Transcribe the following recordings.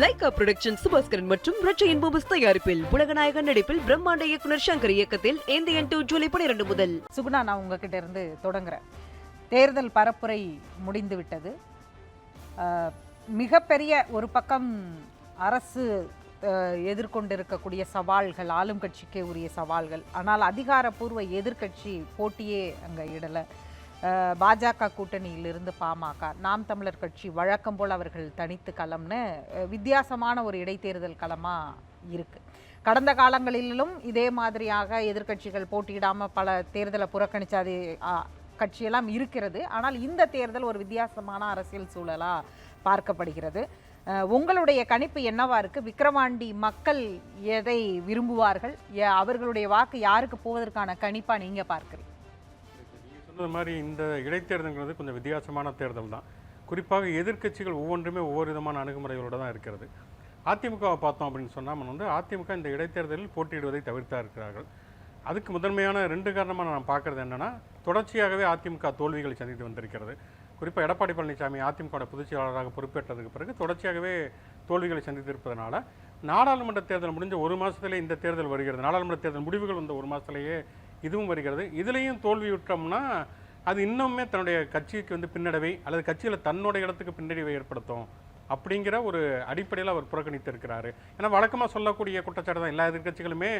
Lyca production Subaskaran மற்றும் ரட்சையின் பூபஸ் தயாரிப்பில் உலகநாயகன் நடிப்பில் பிரம்மாண்ட இயக்குனர் சங்கர் இயக்கத்தில் ஏந்தியன் டூ ஜூலை பனிரெண்டு முதல். சுகுணா நான் உங்ககிட்ட இருந்து தொடங்குறேன். தேர்தல் பரப்புரை முடிந்து விட்டது மிகப்பெரிய ஒரு பக்கம் அரசு எதிர்கொண்டிருக்கக்கூடிய சவால்கள் ஆளும் கட்சிக்கே உரிய சவால்கள். ஆனால் அதிகாரப்பூர்வ எதிர்க்கட்சி போட்டியே அங்கே இடலை. பாஜக கூட்டணியிலிருந்து பாமக நாம் தமிழர் கட்சி வழக்கம் போல் அவர்கள் தனித்து களம்னு வித்தியாசமான ஒரு இடைத்தேர்தல் களமாக இருக்குது கடந்த காலங்களிலும் இதே மாதிரியாக எதிர்க்கட்சிகள் போட்டியிடாமல் பல தேர்தலை புறக்கணிச்ச அது கட்சியெல்லாம் இருக்கிறது. ஆனால் இந்த தேர்தல் ஒரு வித்தியாசமான அரசியல் சூழலாக பார்க்கப்படுகிறது. உங்களுடைய கணிப்பு என்னவா இருக்குது விக்கிரவாண்டி மக்கள் எதை விரும்புவார்கள்? அவர்களுடைய வாக்கு யாருக்கு போவதற்கான கணிப்பாக நீங்கள் பார்க்குறீங்க? சொன்னது மாதிரி இந்த இடைத்தேர்தல்ங்கிறது கொஞ்சம் வித்தியாசமான தேர்தல் தான். குறிப்பாக எதிர்க்கட்சிகள் ஒவ்வொன்றுமே ஒவ்வொரு விதமான அணுகுமுறைகளோடு தான் இருக்கிறது. அதிமுகவை பார்த்தோம் அப்படின்னு சொன்னால் வந்து அதிமுக இந்த இடைத்தேர்தலில் போட்டியிடுவதை தவிர்த்தா இருக்கிறார்கள். அதுக்கு முதன்மையான ரெண்டு காரணமாக நான் பார்க்குறது என்னென்னா தொடர்ச்சியாகவே அதிமுக தோல்விகளை சந்தித்து வந்திருக்கிறது. குறிப்பாக எடப்பாடி பழனிசாமி அதிமுக பொதுச் செயலாளராக பொறுப்பேற்றதுக்கு பிறகு தொடர்ச்சியாகவே தோல்விகளை சந்தித்திருப்பதனால நாடாளுமன்ற தேர்தல் முடிஞ்ச ஒரு மாதத்திலே இந்த தேர்தல் வருகிறது. நாடாளுமன்ற தேர்தல் முடிவுகள் வந்த ஒரு மாதத்திலேயே இதுவும் வருகிறது. இதுலேயும் தோல்வியுற்றோம்னா அது இன்னுமே தன்னுடைய கட்சிக்கு வந்து பின்னடைவை அல்லது கட்சியில் தன்னோட இடத்துக்கு பின்னடைவை ஏற்படுத்தும் அப்படிங்கிற ஒரு அடிப்படையில் அவர் புறக்கணித்திருக்கிறாரு. ஏன்னா வழக்கமாக சொல்லக்கூடிய குற்றச்சாட்டு தான் எல்லா எதிர்க்கட்சிகளுமே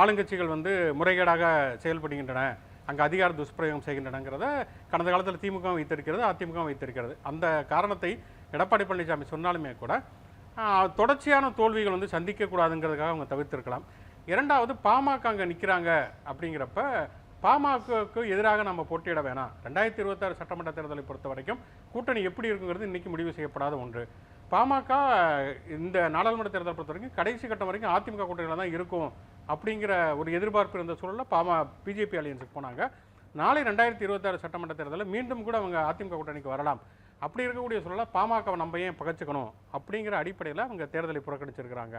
ஆளுங்கட்சிகள் வந்து முறைகேடாக செயல்படுகின்றன. அங்கே அதிகார துஷ்பிரயோகம் செய்கின்றனங்கிறத கடந்த காலத்தில் திமுக வைத்திருக்கிறது அதிமுக வைத்திருக்கிறது. அந்த காரணத்தை எடப்பாடி பழனிசாமி சொன்னாலுமே கூட தொடர்ச்சியான தோல்விகள் வந்து சந்திக்கக்கூடாதுங்கிறதுக்காக அவங்க தவிர்த்திருக்கலாம். இரண்டாவது பாமக அங்கே நிற்கிறாங்க அப்படிங்கிறப்ப பாமகவுக்கு எதிராக நம்ம போட்டியிட வேணாம். ரெண்டாயிரத்தி இருபத்தாறு சட்டமன்ற தேர்தலை பொறுத்த வரைக்கும் கூட்டணி எப்படி இருக்குங்கிறது இன்றைக்கி முடிவு செய்யப்படாத ஒன்று. பாமக இந்த நாடாளுமன்ற தேர்தலை பொறுத்த வரைக்கும் கடைசி கட்டம் வரைக்கும் அதிமுக கூட்டணியில் தான் இருக்கும் அப்படிங்கிற ஒரு எதிர்பார்ப்பு இருந்த சூழலில் பாமா பிஜேபி அலையன்ஸுக்கு போனாங்க. நாளை ரெண்டாயிரத்தி இருபத்தாறு சட்டமன்ற தேர்தலில் மீண்டும் கூட அவங்க அதிமுக கூட்டணிக்கு வரலாம். அப்படி இருக்கக்கூடிய சூழலில் பாமகவை நம்ம ஏன் பகச்சுக்கணும் அப்படிங்கிற அடிப்படையில் அவங்க தேர்தலை புறக்கணிச்சிருக்கிறாங்க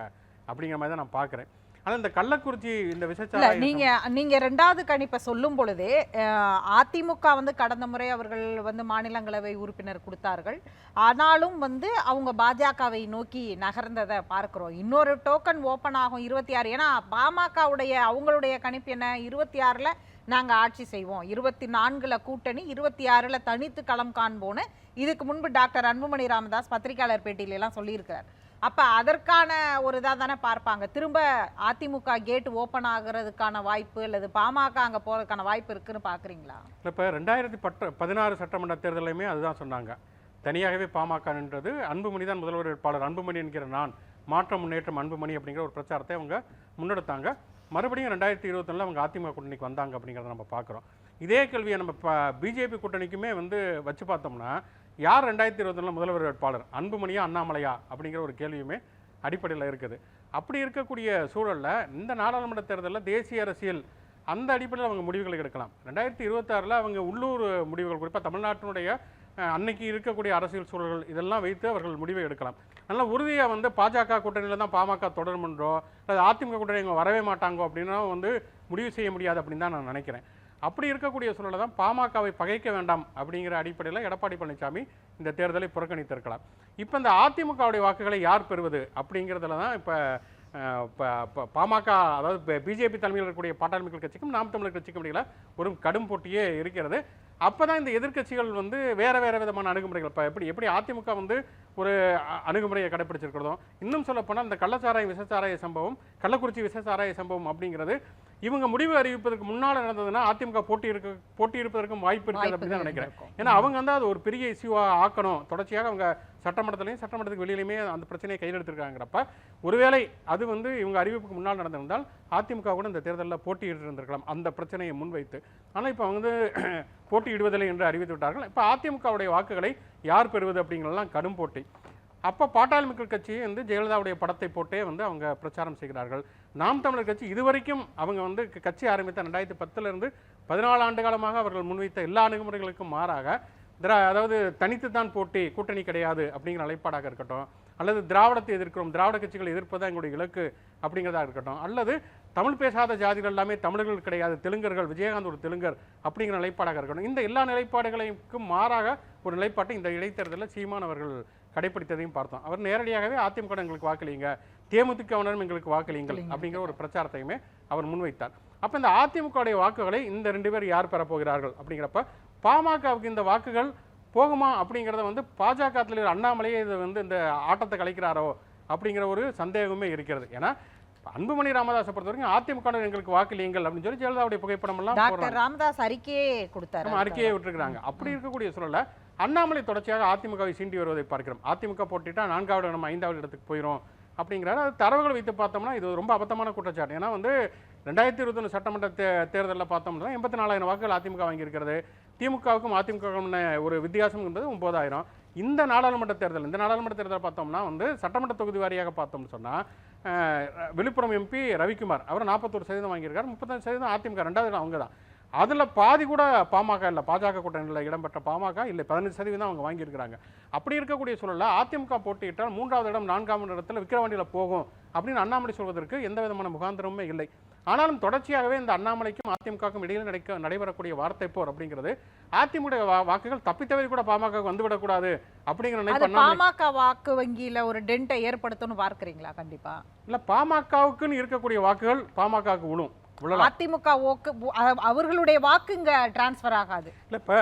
அப்படிங்கிற மாதிரி தான் நான் பார்க்குறேன். ஆனால் இந்த கள்ளக்குறிச்சி இந்த இல்ல நீங்கள் நீங்கள் ரெண்டாவது கணிப்பை சொல்லும் பொழுதே அதிமுக வந்து கடந்த முறை அவர்கள் வந்து மாநிலங்களவை உறுப்பினர் கொடுத்தார்கள். ஆனாலும் வந்து அவங்க பாஜகவை நோக்கி நகர்ந்ததை பார்க்குறோம். இன்னொரு டோக்கன் ஓப்பன் ஆகும் இருபத்தி ஆறு. ஏன்னா பாமகவுடைய அவங்களுடைய கணிப்பு என்ன? இருபத்தி ஆறில் நாங்கள் ஆட்சி செய்வோம். இருபத்தி நான்குல கூட்டணி இருபத்தி ஆறில் தனித்து களம் காண்போன்னு இதுக்கு முன்பு டாக்டர் அன்புமணி ராமதாஸ் பத்திரிகையாளர் பேட்டியிலலாம் சொல்லியிருக்கார் சொல்லியிருக்கிறார். அப்போ அதற்கான ஒரு இதாக தானே பார்ப்பாங்க. திரும்ப அதிமுக கேட் ஓப்பன் ஆகிறதுக்கான வாய்ப்பு அல்லது பாமக அங்கே போகிறதுக்கான வாய்ப்பு இருக்குன்னு பார்க்குறீங்களா இப்போ ரெண்டாயிரத்தி பத்து பதினாறு சட்டமன்ற தேர்தலையுமே அதுதான் சொன்னாங்க. தனியாகவே பாமக நின்றது அன்புமணி தான் முதல்வர் வேட்பாளர் அன்புமணி என்கிற நான் மாற்றம் முன்னேற்றம் அன்புமணி அப்படிங்கிற ஒரு பிரச்சாரத்தை அவங்க முன்னெடுத்தாங்க. மறுபடியும் ரெண்டாயிரத்தி இருபத்தொன்னில் அவங்க அதிமுக கூட்டணிக்கு வந்தாங்க அப்படிங்கிறத நம்ம பார்க்குறோம் இதே கேள்வியை நம்ம பிஜேபி கூட்டணிக்குமே வந்து வச்சு பார்த்தோம்னா யார் ரெண்டாயிரத்தி இருபத்தொன்னில் முதல்வர் வேட்பாளர்? அன்புமணியா அண்ணாமலையா? அப்படிங்கிற ஒரு கேள்வியுமே அடிப்படையில் இருக்குது. அப்படி இருக்கக்கூடிய சூழலில் இந்த நாடாளுமன்ற தேர்தலில் தேசிய அரசியல் அந்த அடிப்படையில் அவங்க முடிவுகளை எடுக்கலாம். ரெண்டாயிரத்தி இருபத்தாறில் அவங்க உள்ளூர் முடிவுகள் குறிப்பாக தமிழ்நாட்டினுடைய அன்னைக்கு இருக்கக்கூடிய அரசியல் சூழல்கள் இதெல்லாம் வைத்து அவர்கள் முடிவை எடுக்கலாம். நல்ல உறுதியாக வந்து பாஜக கூட்டணியில் தான் பாமக தொடருமென்றோ அல்லது அதிமுக கூட்டணி இவங்க வரவே மாட்டாங்கோ அப்படின்னா வந்து முடிவு செய்ய முடியாது அப்படின்னு தான் நான் நினைக்கிறேன். அப்படி இருக்கக்கூடிய சூழலை தான் பாமகவை பகைக்க வேண்டாம் அப்படிங்கிற அடிப்படையில் எடப்பாடி பழனிசாமி இந்த தேர்தலை புறக்கணித்திருக்கலாம். இப்போ இந்த அதிமுகவுடைய வாக்குகளை யார் பெறுவது அப்படிங்கிறதுல தான் இப்போ பாமக அதாவது பிஜேபி தலைமையில் இருக்கக்கூடிய பாட்டாளி மக்கள் கட்சிக்கும் நாம் தமிழர் கட்சிக்கும் இடையில ஒரு கடும் போட்டியே இருக்கிறது. அப்பதான் இந்த எதிர்க்கட்சிகள் வந்து வேறு வேற விதமான அணுகுமுறைகள் இப்போ எப்படி எப்படி அதிமுக வந்து ஒரு அணுகுமுறையை கடைப்பிடிச்சிருக்கிறதும் இன்னும் சொல்லப்போனால் இந்த கள்ளச்சாராய விசச்சாராய சம்பவம் கள்ளக்குறிச்சி விசச்சாராய சம்பவம் அப்படிங்கிறது இவங்க முடிவு அறிவிப்பதற்கு முன்னால் நடந்ததுன்னா அதிமுக போட்டி இருக்க போட்டி இருப்பதற்கும் வாய்ப்பு இருக்குது அப்படின்னு தான் நினைக்கிறேன். ஏன்னா அவங்க வந்து அது ஒரு பெரிய இஷ்யூவாக ஆக்கணும். தொடர்ச்சியாக அவங்க சட்டமன்றத்திலையும் சட்டமன்றத்துக்கு வெளியிலுமே அந்த பிரச்சனையை கையில் எடுத்திருக்காங்கிறப்ப ஒருவேளை அது வந்து இவங்க அறிவிப்புக்கு முன்னால் நடந்திருந்தால் அதிமுக கூட இந்த தேர்தலில் போட்டியிட்டு இருந்திருக்கலாம் அந்த பிரச்சனையை முன்வைத்து. ஆனால் இப்போ அவங்க வந்து போட்டியிடுவதில்லை என்று அறிவித்து விட்டார்கள். இப்போ அதிமுகவுடைய வாக்குகளை யார் பெறுவது அப்படிங்கிறதெல்லாம் கடும் போட்டி. அப்போ பாட்டாளி மக்கள் கட்சி வந்து ஜெயலலிதாவுடைய படத்தை போட்டே வந்து அவங்க பிரச்சாரம் செய்கிறார்கள். நாம் தமிழர் கட்சி இதுவரைக்கும் அவங்க வந்து கட்சி ஆரம்பித்த ரெண்டாயிரத்தி பத்துலேருந்து பதினாலு ஆண்டு காலமாக அவர்கள் முன்வைத்த எல்லா அணுகுமுறைகளுக்கும் மாறாக திரா அதாவது தனித்து தான் போட்டி கூட்டணி கிடையாது அப்படிங்கிற நிலைப்பாடாக இருக்கட்டும். அல்லது திராவிடத்தை எதிர்க்கிறோம் திராவிட கட்சிகளை எதிர்ப்பது எங்களுடைய இலக்கு அப்படிங்கிறதா இருக்கட்டும். அல்லது தமிழ் பேசாத ஜாதிகள் எல்லாமே தமிழர்கள் கிடையாது தெலுங்கர்கள் விஜயகாந்த் ஒரு தெலுங்கர் அப்படிங்கிற நிலைப்பாடாக இருக்கட்டும் இந்த எல்லா நிலைப்பாடுகளுக்கும் மாறாக ஒரு நிலைப்பாட்டை இந்த இடைத்தேர்தலில் சீமான் அவர்கள் கடைப்பிடித்ததையும் பார்த்தோம். அவர் நேரடியாகவே அதிமுக எங்களுக்கு வாக்களிங்க தேமுதிகவினரும் எங்களுக்கு வாக்களியுங்கள் அப்படிங்கிற ஒரு பிரச்சாரத்தையுமே அவர் முன்வைத்தார். அப்ப இந்த அதிமுகவுடைய வாக்குகளை இந்த ரெண்டு பேர் யார் பெறப் போகிறார்கள் அப்படிங்கிறப்ப பாமகவுக்கு இந்த வாக்குகள் போகுமா அப்படிங்கிறத வந்து பாஜக தலைவர் அண்ணாமலையே இதை வந்து இந்த ஆட்டத்தை கலைக்கிறாரோ அப்படிங்கிற ஒரு சந்தேகமே இருக்கிறது. ஏன்னா அன்புமணி ராமதாஸை பொறுத்த வரைக்கும் அதிமுக எங்களுக்கு வாக்களியுங்கள் அப்படின்னு சொல்லி ஜெயலலிதாவுடைய புகைப்படம் எல்லாம் ராமதாஸ் அறிக்கையே கொடுத்தாரு அறிக்கையை விட்டுருக்காங்க அப்படி இருக்கக்கூடிய சூழல்ல அண்ணாமலை தொடர்ச்சியாக அதிமுகவை சீண்டி வருவதை பார்க்கிறோம். அதிமுக போட்டிட்டா நான்காவது நம்ம ஐந்தாவது இடத்துக்கு போயிடும் அப்படிங்கிறாரு. அது தரவுகள் வைத்து பார்த்தோம்னா இது ரொம்ப அபத்தமான குற்றச்சாட்டு. ஏன்னா வந்து ரெண்டாயிரத்தி இருபத்தொன்று சட்டமன்ற தே தேர்தலில் பார்த்தோம்னா எண்பத்தி நாலாயிரம் வாக்குகள் அதிமுக வாங்கியிருக்கிறது. திமுகவுக்கும் அதிமுகவுக்கும் ஒரு வித்தியாசம் என்பது ஒன்பதாயிரம். இந்த நாடாளுமன்ற தேர்தல் இந்த நாடாளுமன்ற தேர்தல் பார்த்தோம்னா வந்து சட்டமன்ற தொகுதி வாரியாக பார்த்தோம்னு சொன்னால் விழுப்புரம் எம்பி ரவிக்குமார் அவர் நாற்பத்தொரு சதவீதம் வாங்கியிருக்காரு முப்பத்தஞ்சு சதவீதம் அதிமுக ரெண்டாவது அவங்க தான் அதில் பாதி கூட பாமக இல்லை பாஜக கூட்டணியில் இடம்பெற்ற பாமக இல்லை பதினஞ்சு சதவீதம் அவங்க வாங்கியிருக்கிறாங்க. அப்படி இருக்கக்கூடிய சூழலில் அதிமுக போட்டியிட்டால் மூன்றாவது இடம் நான்காவது இடத்துல விக்கிரவாண்டியில் போகும் அப்படின்னு அண்ணாமலை சொல்வதற்கு எந்த விதமான முகாந்திரமுமே இல்லை. ஆனாலும் தொடர்ச்சியாகவே இந்த அண்ணாமலைக்கும் அதிமுகவுக்கும் இடையில் நடக்க நடைபெறக்கூடிய வார்த்தை போர் அப்படிங்கிறது அதிமுக வாக்குகள் தப்பித்தவரை கூட பாமக வந்துவிடக்கூடாது அப்படிங்கிற நினைப்பு பாமக வாக்கு வங்கியில ஒரு டென்ட்டை ஏற்படுத்தும்னு பார்க்கறீங்களா? கண்டிப்பா. இல்ல பாமகவுக்குன்னு இருக்கக்கூடிய வாக்குகள் பாமகவுக்கு விழும் அதிமுக ஓக்கு அவர்களுடைய வாக்கு இங்க டிரான்ஸ்ஃபர் ஆகாது. இல்லை இப்போ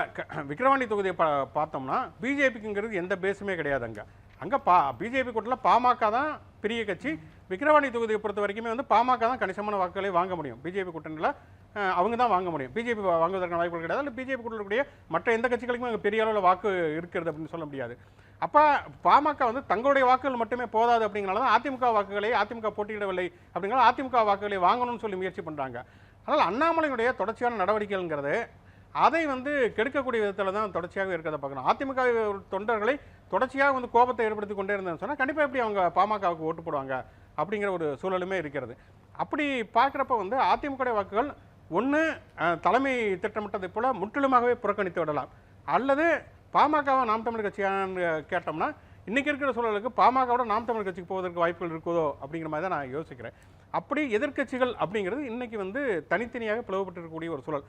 விக்கிரவாண்டி தொகுதியை பார்த்தோம்னா பிஜேபிக்குங்கிறது எந்த பேஸுமே கிடையாது அங்கே. அங்கே பா பிஜேபி கூட்டத்தில் பாமக தான் பெரிய கட்சி. விக்கிரவாண்டி தொகுதியை பொறுத்த வரைக்குமே வந்து பாமக தான் கணிசமான வாக்குகளை வாங்க முடியும். பிஜேபி கூட்டணியில் அவங்க தான் வாங்க முடியும். பிஜேபி வாங்குவதற்கான வாய்ப்புகள் கிடையாது. இல்லை பிஜேபி கூட்டக்கூடிய மற்ற எந்த கட்சிகளுக்குமே அங்கே பெரிய அளவில் வாக்கு இருக்கிறது அப்படின்னு சொல்ல முடியாது. அப்போ பாமக வந்து தங்களுடைய வாக்குகள் மட்டுமே போதாது அப்படிங்கிறனால தான் அதிமுக வாக்குகளை அதிமுக போட்டியிடவில்லை அப்படிங்கிறனால அதிமுக வாக்குகளை வாங்கணும்னு சொல்லி முயற்சி பண்ணுறாங்க அதனால் அண்ணாமலையுடைய தொடர்ச்சியான நடவடிக்கைங்கிறது அதை வந்து கெடுக்கக்கூடிய விதத்தில் தான் தொடர்ச்சியாக இருக்கிறத பார்க்கணும். அதிமுக தொண்டர்களை தொடர்ச்சியாக வந்து கோபத்தை ஏற்படுத்தி கொண்டே இருந்தேன்னு சொன்னால் கண்டிப்பாக எப்படி அவங்க பாமகவுக்கு ஓட்டு போடுவாங்க அப்படிங்கிற ஒரு சூழலுமே இருக்கிறது. அப்படி பார்க்குறப்ப வந்து அதிமுக வாக்குகள் ஒன்று தலைமை திட்டமிட்டதை போல் முற்றிலுமாகவே புறக்கணித்து விடலாம். அல்லது பாமகவை நாம் தமிழ் கட்சியான்னு கேட்டோம்னா இன்றைக்கி இருக்கிற சூழலுக்கு பாமகவோட நாம் தமிழ் கட்சிக்கு போவதற்கு வாய்ப்புகள் இருக்குதோ அப்படிங்கிற மாதிரி தான் நான் யோசிக்கிறேன். அப்படி எதிர்க்கட்சிகள் அப்படிங்கிறது இன்றைக்கி வந்து தனித்தனியாக பிளவுபட்டிருக்கக்கூடிய ஒரு சூழல்.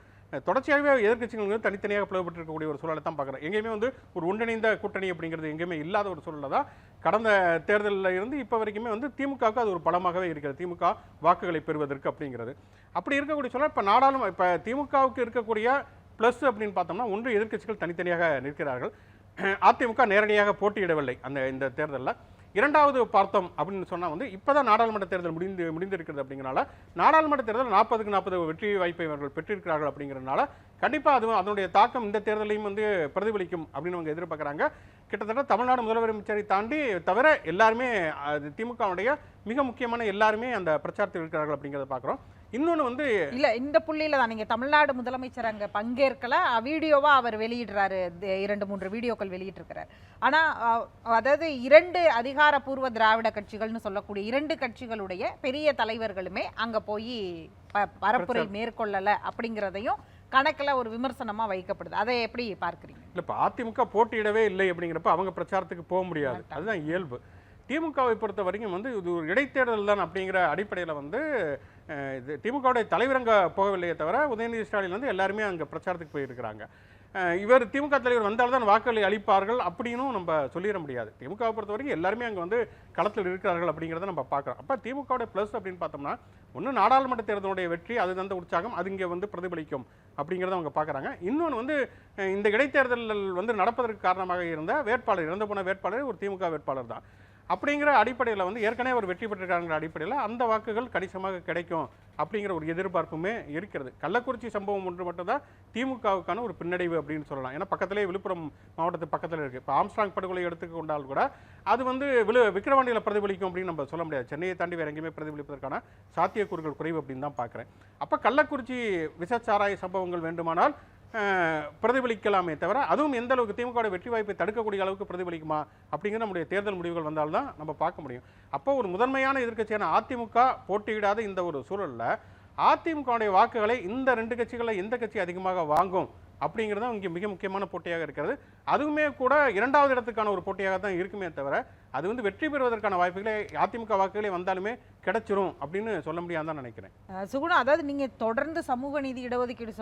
தொடர்ச்சியாகவே எதிர்க்கட்சிகள் வந்து தனித்தனியாக பிளவுபட்டிருக்கக்கூடிய ஒரு சூழலை தான் பார்க்குறேன். எங்கேயுமே வந்து ஒரு ஒன்றிணைந்த கூட்டணி அப்படிங்கிறது எங்கேயுமே இல்லாத ஒரு சூழலை தான் கடந்த தேர்தலில் இருந்து இப்போ வரைக்குமே வந்து திமுகவுக்கு அது ஒரு பலமாகவே இருக்கிறது. திமுக வாக்குகளை பெறுவதற்கு அப்படிங்கிறது. அப்படி இருக்கக்கூடிய சூழல் இப்போ நாடாளும் இப்போ திமுகவுக்கு இருக்கக்கூடிய ப்ளஸ் அப்படின்னு பார்த்தோம்னா ஒன்று எதிர்க்கட்சிகள் தனித்தனியாக நிற்கிறார்கள். அதிமுக நேரடியாக போட்டியிடவில்லை அந்த இந்த தேர்தலில். இரண்டாவது பார்த்தோம் அப்படின்னு சொன்னால் வந்து இப்போ தான் நாடாளுமன்ற தேர்தல் முடிந்து முடிந்திருக்கிறது அப்படிங்கிறனால நாடாளுமன்ற தேர்தல் நாற்பதுக்கு நாற்பது வெற்றி வாய்ப்பை இவர்கள் பெற்றிருக்கிறார்கள் அப்படிங்கிறனால கண்டிப்பாக அதுவும் அதனுடைய தாக்கம் இந்த தேர்தலையும் வந்து பிரதிபலிக்கும் அப்படின்னு அவங்க எதிர்பார்க்குறாங்க. கிட்டத்தட்ட தமிழ்நாடு முதலமைச்சரை தாண்டி தவிர எல்லாருமே அது திமுகவுடைய மிக முக்கியமான எல்லாருமே அந்த பிரச்சாரத்தில் இருக்கிறார்கள் அப்படிங்கிறத பார்க்குறோம் இன்னொன்று வந்து இல்ல இந்த புள்ளியில தான். நீங்க தமிழ்நாடு முதலமைச்சர் அங்க பங்கேற்கல. அஹ், வீடியோவா அவர் வெளியிடுறாரு. இரண்டு மூன்று வீடியோக்கள் வெளியிட்டிருக்கிறார். ஆனா அஹ், அதாவது இரண்டு அதிகாரப்பூர்வ திராவிட கட்சிகள்னு சொல்லக்கூடிய இரண்டு கட்சிகளுடைய பெரிய தலைவர்களுமே அங்க போய் பரப்புரை மேற்கொள்ளல அப்படிங்கிறதையும் கணக்குல ஒரு விமர்சனமா வைக்கப்படுது. அதை எப்படி பார்க்கறீங்க? இல்ல இப்போ அதிமுக போட்டியிடவே இல்லை அப்படிங்கிறப்ப அவங்க பிரச்சாரத்துக்கு போக முடியாது. அதுதான் இயல்பு. திமுகவை பொறுத்த வரைக்கும் வந்து இது ஒரு இடைத்தேர்தல் தான் அப்படிங்கிற அடிப்படையில் வந்து இது திமுகவுடைய தலைவர் அங்கே போகவில்லையே தவிர உதயநிதி ஸ்டாலின் வந்து எல்லாருமே அங்கே பிரச்சாரத்துக்கு போயிருக்கிறாங்க. இவர் திமுக தலைவர் வந்தால்தான் வாக்குகளை அளிப்பார்கள் அப்படின்னும் நம்ம சொல்லிட முடியாது. திமுகவை பொறுத்த வரைக்கும் எல்லாருமே அங்கே வந்து களத்தில் இருக்கிறார்கள் அப்படிங்கிறத நம்ம பார்க்குறோம். அப்போ திமுகவுடைய ப்ளஸ் அப்படின்னு பார்த்தோம்னா ஒன்று நாடாளுமன்ற தேர்தலுடைய வெற்றி அது தந்த உற்சாகம் அது இங்கே வந்து பிரதிபலிக்கும் அப்படிங்கிறத அவங்க பார்க்குறாங்க. இன்னொன்று வந்து இந்த இடைத்தேர்தல் வந்து நடப்பதற்கு காரணமாக இருந்த வேட்பாளர் இறந்து போன வேட்பாளர் ஒரு திமுக வேட்பாளர் தான். அப்படிங்கிற அடிப்படையில் வந்து ஏற்கனவே அவர் வெற்றி பெற்றிருக்காங்கிற அடிப்படையில் அந்த வாக்குகள் கணிசமாக கிடைக்கும் அப்படிங்கிற ஒரு எதிர்பார்ப்புமே இருக்கிறது. கள்ளக்குறிச்சி சம்பவம் ஒன்று மட்டும்தான் திமுகவுக்கான ஒரு பின்னடைவு அப்படின்னு சொல்லலாம். ஏன்னா பக்கத்திலே விழுப்புரம் மாவட்டத்து பக்கத்தில் இருக்குது இப்போ ஆம்ஸ்ட்ராங் படுகொலை எடுத்துக்கொண்டால் கூட அது வந்து விழு விக்கிரவாண்டியில் பிரதிபலிக்கும் அப்படின்னு நம்ம சொல்ல முடியாது. சென்னையை தாண்டி வேறு எங்கேயுமே பிரதிபலிப்பதற்கான சாத்தியக்கூறுகள் குறைவு அப்படின்னு தான் பார்க்குறேன் அப்போ கள்ளக்குறிச்சி விசச்சாராய சம்பவங்கள் வேண்டுமானால் பிரதிபலிக்கலாமே தவிர அதுவும் எந்த அளவுக்கு திமுக வெற்றி வாய்ப்பை தடுக்கக்கூடிய அளவுக்கு பிரதிபலிக்குமா அப்படிங்கிற நம்முடைய தேர்தல் முடிவுகள் வந்தால்தான் நம்ம பார்க்க முடியும். அப்போ ஒரு முதன்மையான எதிர்க்கட்சியான அதிமுக போட்டியிடாத இந்த ஒரு சூழலில் அதிமுகவுடைய வாக்குகளை இந்த ரெண்டு கட்சிகளில் எந்த கட்சி அதிகமாக வாங்கும்? அப்படிங்கிறது இங்கே மிக முக்கியமான போட்டியாக இருக்கிறது. அதுவுமே கூட இரண்டாவது இடத்துக்கான ஒரு போட்டியாக தான் இருக்குமே தவிர அது வந்து வெற்றி பெறுவதற்கான வாய்ப்புகளே அதிமுக வாக்குகளே வந்தாலுமே கிடைச்சிரும் அப்படின்னு சொல்ல முடியாது தான் நினைக்கிறேன். சுகுணா அதாவது நீங்கள் தொடர்ந்து சமூக நீதி இடஒதுக்கீடு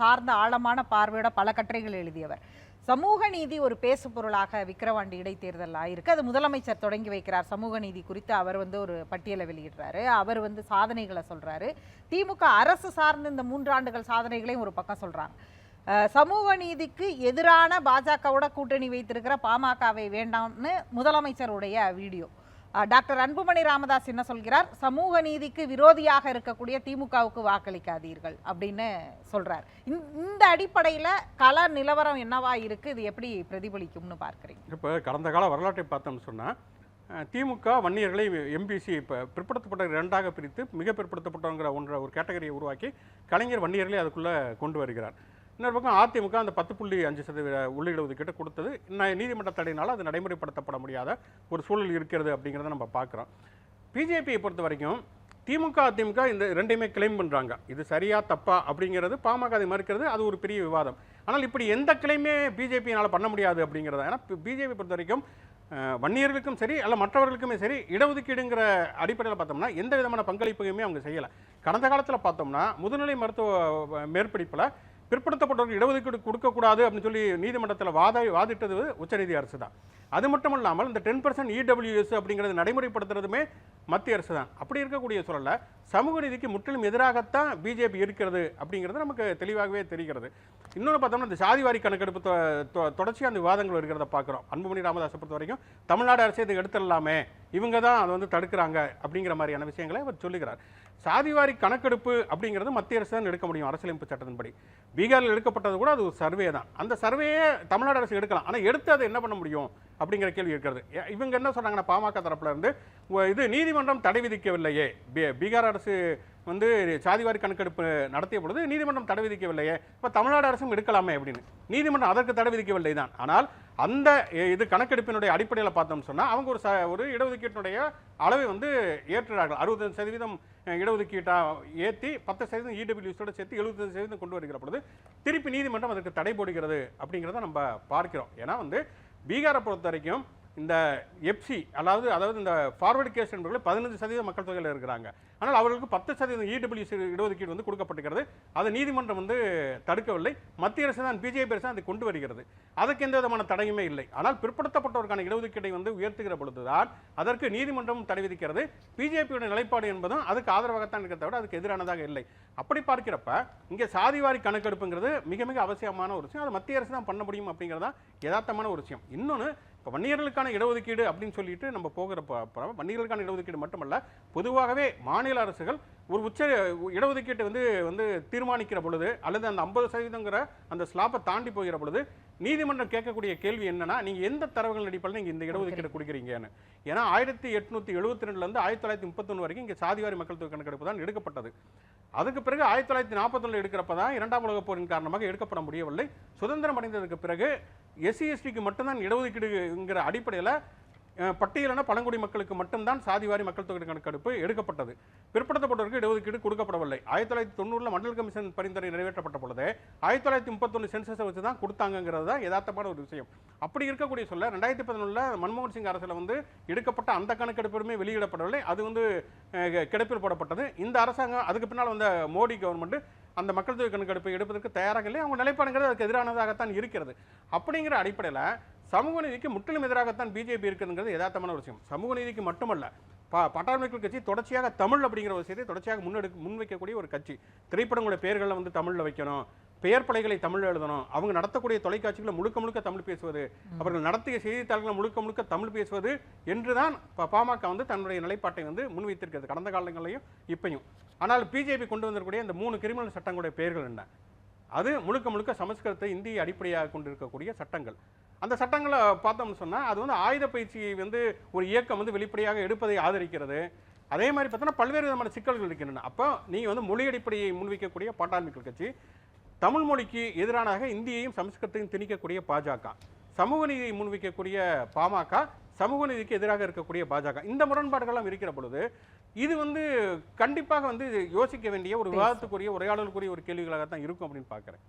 சார்ந்த ஆழமான பார்வையோட பல கட்டுரைகள் எழுதியவர். சமூக நீதி ஒரு பேசு பொருளாக விக்கிரவாண்டி இடைத்தேர்தல் ஆயிருக்கு. அது முதலமைச்சர் தொடங்கி வைக்கிறார். சமூக நீதி குறித்து அவர் வந்து ஒரு பட்டியலை வெளியிடுறாரு. அவர் வந்து சாதனைகளை சொல்றாரு. திமுக அரசு சார்ந்த இந்த மூன்றாண்டுகள் சாதனைகளையும் ஒரு பக்கம் சொல்றாங்க. சமூக நீதிக்கு எதிரான பாஜகவோட கூட்டணி வைத்திருக்கிற பாமகவை வேண்டாம்னு முதலமைச்சருடைய வீடியோ. டாக்டர் அன்புமணி ராமதாஸ் என்ன சொல்கிறார்? சமூக நீதிக்கு விரோதியாக இருக்கக்கூடிய திமுகவுக்கு வாக்களிக்காதீர்கள் அப்படின்னு சொல்றார். இந்த- இந்த கல நிலவரம் என்னவா இருக்கு? இது எப்படி பிரதிபலிக்கும்னு பார்க்குறீங்க? இப்போ கடந்த கால வரலாற்றை பார்த்தோம்னு சொன்னால் திமுக வன்னியர்களை எம்பிசி இப்போ பிற்படுத்தப்பட்ட இரண்டாக பிரித்து மிக பிற்படுத்தப்பட்டவங்கிற ஒன்ற ஒரு கேட்டகரியை உருவாக்கி கலைஞர் வன்னியர்களை அதுக்குள்ளே கொண்டு வருகிறார். இன்னொரு பக்கம் அதிமுக அந்த பத்து புள்ளி அஞ்சு சதவீத உள்ளீடு கிட்ட கொடுத்தது. நீதிமன்ற தடையினால் அது நடைமுறைப்படுத்தப்பட முடியாத ஒரு சூழல் இருக்கிறது அப்படிங்கிறத நம்ம பார்க்குறோம். பிஜேபியை பொறுத்த வரைக்கும் திமுக அதிமுக இந்த ரெண்டையுமே கிளைம் பண்ணுறாங்க இது சரியா தப்பா அப்படிங்கிறது பாமக அதை மறுக்கிறது அது ஒரு பெரிய விவாதம். ஆனால் இப்படி எந்த கிளைமே பிஜேபியினால் பண்ண முடியாது அப்படிங்கிறத ஏன்னா பிஜேபி பொறுத்த வரைக்கும் வன்னியர்களுக்கும் சரி அல்ல மற்றவர்களுக்குமே சரி இடஒதுக்கீடுங்கிற அடிப்படையில் பார்த்தோம்னா எந்த விதமான பங்களிப்பையுமே அவங்க செய்யலை. கடந்த காலத்தில் பார்த்தோம்னா முதுநிலை மருத்துவ மேற்படிப்பில் பிற்படுத்தப்பட்டவர்கள் இடஒதுக்கீடு கொடுக்கக்கூடாது அப்படின்னு சொல்லி நீதிமன்றத்தில் வாத வாதிட்டது உச்சநீதி அரசு தான் அது மட்டும் இல்லாமல் இந்த டென் பர்சன்ட் இடபிள்யூஎஸ் அப்படிங்கிறது நடைமுறைப்படுத்துறதுமே மத்திய அரசு தான் அப்படி இருக்கக்கூடிய சூழலில் சமூக நீதிக்கு முற்றிலும் எதிராகத்தான் பிஜேபி இருக்கிறது அப்படிங்கிறது நமக்கு தெளிவாகவே தெரிகிறது. இன்னொன்று பார்த்தோம்னா இந்த சாதிவாரி கணக்கெடுப்பு தொடர்ச்சியாக அந்த விவாதங்கள் இருக்கிறத பார்க்குறோம். அன்புமணி ராமதாஸை பொறுத்த வரைக்கும் தமிழ்நாடு அரசு இதை எடுத்துடலாமே. இவங்க தான் அதை வந்து தடுக்கிறாங்க அப்படிங்கிற மாதிரியான விஷயங்களை அவர் சொல்லுகிறார். சாதிவாரி கணக்கெடுப்பு அப்படிங்கிறது மத்திய அரசு தான் எடுக்க முடியும் அரசியலமைப்பு சட்டத்தின்படி. பீகாரில் எடுக்கப்பட்டது கூட அது ஒரு சர்வே தான். அந்த சர்வேயே தமிழ்நாடு அரசு எடுக்கலாம். ஆனால் எடுத்து அதை என்ன பண்ண முடியும் அப்படிங்கிற கேள்வி இருக்கிறது. ஏ- இவங்க என்ன சொன்னாங்கன்னா பாமக தரப்புல இருந்து இது நீதிமன்றம் தடை விதிக்கவில்லையே. பீகார் அரசு வந்து சாதிவாரி கணக்கெடுப்பு நடத்திய பொழுது நீதிமன்றம் தடை விதிக்கவில்லையே. இப்போ தமிழ்நாடு அரசும் எடுக்கலாமே அப்படின்னு. நீதிமன்றம் அதற்கு தடை விதிக்கவில்லை தான். ஆனால் அந்த இது கணக்கெடுப்பினுடைய அடிப்படையில் பார்த்தோம்னு சொன்னால் அவங்க ஒரு ச ஒரு இடஒதுக்கீட்டினுடைய அளவை வந்து ஏற்றுறார்கள் அறுபத்தஞ்சு சதவீதம் அஹ், ஏற்றி பத்து சதவீதம் இடபிள்யூஸோட சேர்த்து எழுபத்தஞ்சு சதவீதம் கொண்டு வருகிற பொழுது திருப்பி நீதிமன்றம் அதற்கு தடை போடுகிறது அப்படிங்கிறத நம்ம பார்க்கிறோம். ஏன்னா வந்து பீகாரை பொறுத்த வரைக்கும் இந்த எப்சி அதாவது அதாவது இந்த ஃபார்வர்டு கேஸ் என்பவர்கள் பதினஞ்சு சதவீத மக்கள் தொகையில் இருக்கிறாங்க. ஆனால் அவர்களுக்கு பத்து சதவீதம் இடபிள்யூசி இடஒதுக்கீடு வந்து கொடுக்கப்பட்டுகிறது அதை நீதிமன்றம் வந்து தடுக்கவில்லை. மத்திய அரசு தான் பிஜேபி அரசு அதை கொண்டு வருகிறது. அதுக்கு எந்த விதமான தடையுமே இல்லை. ஆனால் பிற்படுத்தப்பட்டவருக்கான இடஒதுக்கீட்டை வந்து உயர்த்துகிற பொழுதுதான் அதற்கு நீதிமன்றம் தடை விதிக்கிறது. பிஜேபியோட நிலைப்பாடு என்பதும் அதுக்கு ஆதரவாகத்தான் இருக்கிறத விட அதுக்கு எதிரானதாக இல்லை. அப்படி பார்க்கிறப்ப இங்கே சாதிவாரி கணக்கெடுப்புங்கிறது மிக மிக அவசியமான ஒரு விஷயம். அது மத்திய அரசு தான் பண்ண முடியும் அப்படிங்கிறது தான் யதார்த்தமான ஒரு விஷயம். இன்னொன்று இப்போ வன்னியர்களுக்கான இடஒதுக்கீடு அப்படின்னு சொல்லிட்டு நம்ம போகிறப்ப அப்புறம் வன்னியர்களுக்கான இடஒதுக்கீடு மட்டுமல்ல பொதுவாகவே மாநில அரசுகள் ஒரு உச்ச இடஒதுக்கீட்டை வந்து வந்து தீர்மானிக்கிற பொழுது அல்லது அந்த ஐம்பது சதவீதங்கிற அந்த ஸ்லாப்பை தாண்டி போகிற பொழுது நீதிமன்றம் கேட்கக்கூடிய கேள்வி என்னன்னா நீங்க எந்த தரவுகள் அடிப்படையில் நீங்க இந்த இடஒதுக்கீடு கொடுக்குறீங்கன்னு? ஏன்னா ஆயிரத்தி எட்நூத்தி எழுபத்தி ரெண்டுல இருந்து ஆயிரத்தி தொள்ளாயிரத்தி முப்பத்தொன்று வரைக்கும் இங்க சாதிவாரி மக்கள் தொகை கணக்கெடுப்பு தான் எடுக்கப்பட்டது. அதுக்கு பிறகு ஆயிரத்தி தொள்ளாயிரத்தி நாற்பத்தொன்னு எடுக்கிறப்ப தான் இரண்டாம் உலகப் போரின் காரணமாக எடுக்கப்பட முடியவில்லை. சுதந்திரம் அடைந்ததுக்கு பிறகு எஸ்சி எஸ்டிக்கு மட்டும்தான் இடஒதுக்கீடுங்கிற அடிப்படையில் பட்டியலான பழங்குடி மக்களுக்கு மட்டும்தான் சாதிவாரி மக்கள் தொகை கணக்கெடுப்பு எடுக்கப்பட்டது. பிற்படுத்தப்பட்டவருக்கு இடஒதுக்கீடு கொடுக்கப்படவில்லை. ஆயிரத்தி தொள்ளாயிரத்தி தொண்ணூறில் மண்டல் கமிஷன் பரிந்துரை நிறைவேற்றப்பட்ட பொழுது ஆயிரத்தி தொள்ளாயிரத்தி முப்பத்தொன்று சென்சஸை வச்சு தான் கொடுத்தாங்கிறது தான் யதார்த்தமான ஒரு விஷயம். அப்படி இருக்கக்கூடிய சொல்ல ரெண்டாயிரத்தி பதினொன்றில் மன்மோகன் சிங் அரசில் வந்து எடுக்கப்பட்ட அந்த கணக்கெடுப்புமே வெளியிடப்படவில்லை. அது வந்து கிடப்பில் போடப்பட்டது. இந்த அரசாங்கம் அதுக்கு பின்னால் வந்த மோடி கவர்மெண்ட் அந்த மக்கள் தொகை கணக்கெடுப்பை எடுப்பதற்கு தயாராக இல்லை. அவங்க நிலைப்பாடுங்கிறது அதுக்கு எதிரானதாகத்தான் இருக்கிறது. அப்படிங்கிற அடிப்படையில் சமூக நீதிக்கு முற்றிலும் எதிராகத்தான் பிஜேபி இருக்குதுங்கிறது யதார்த்தமான ஒரு விஷயம். சமூக நீதிக்கு மட்டுமல்ல பா பட்டாளி மக்கள் கட்சி தொடர்ச்சியாக தமிழ் அப்படிங்கிற ஒரு விஷயத்தை தொடர்ச்சியாக முன்னெடுக்க முன்வைக்கக்கூடிய ஒரு கட்சி. திரைப்படங்களுடைய பெயர்களை வந்து தமிழில் வைக்கணும் பெயர் பலைகளை தமிழில் எழுதணும். அவங்க நடத்தக்கூடிய தொலைக்காட்சிகளை முழுக்க முழுக்க தமிழ் பேசுவது அவர்கள் நடத்திய செய்தித்தாள்களை முழுக்க முழுக்க தமிழ் பேசுவது என்றுதான் பாமக வந்து தன்னுடைய நிலைப்பாட்டை வந்து முன்வைத்திருக்கிறது கடந்த காலங்களையும் இப்பையும். ஆனால் பிஜேபி கொண்டு வந்திருக்கக்கூடிய இந்த மூணு கிரிமினல் சட்டங்களுடைய பெயர்கள் என்ன? அது முழுக்க முழுக்க சமஸ்கிருதத்தை இந்தியை அடிப்படையாக கொண்டிருக்கக்கூடிய சட்டங்கள். அந்த சட்டங்களை பார்த்தோம்னு சொன்னால் அது வந்து ஆயுத பயிற்சியை வந்து ஒரு இயக்கம் வந்து வெளிப்படையாக எடுப்பதை ஆதரிக்கிறது. அதே மாதிரி பார்த்தோன்னா பல்வேறு விதமான சிக்கல்கள் இருக்கின்றன. அப்போ நீங்கள் வந்து மொழி அடிப்படையை முன்வைக்கக்கூடிய பாட்டாளி மக்கள் கட்சி தமிழ் மொழிக்கு எதிரானாக இந்தியையும் சமஸ்கிருதத்தையும் திணிக்கக்கூடிய பாஜக சமூக நீதியை முன்வைக்கக்கூடிய பாமக சமூக நீதிக்கு எதிராக இருக்கக்கூடிய பாஜக இந்த முரண்பாடுகள்லாம் இருக்கிற பொழுது இது வந்து கண்டிப்பாக வந்து யோசிக்க வேண்டிய ஒரு விவாதத்துக்குரிய உரையாடலுக்குரிய ஒரு கேள்விகளாக தான் இருக்கும் அப்படின்னு பார்க்குறேன்.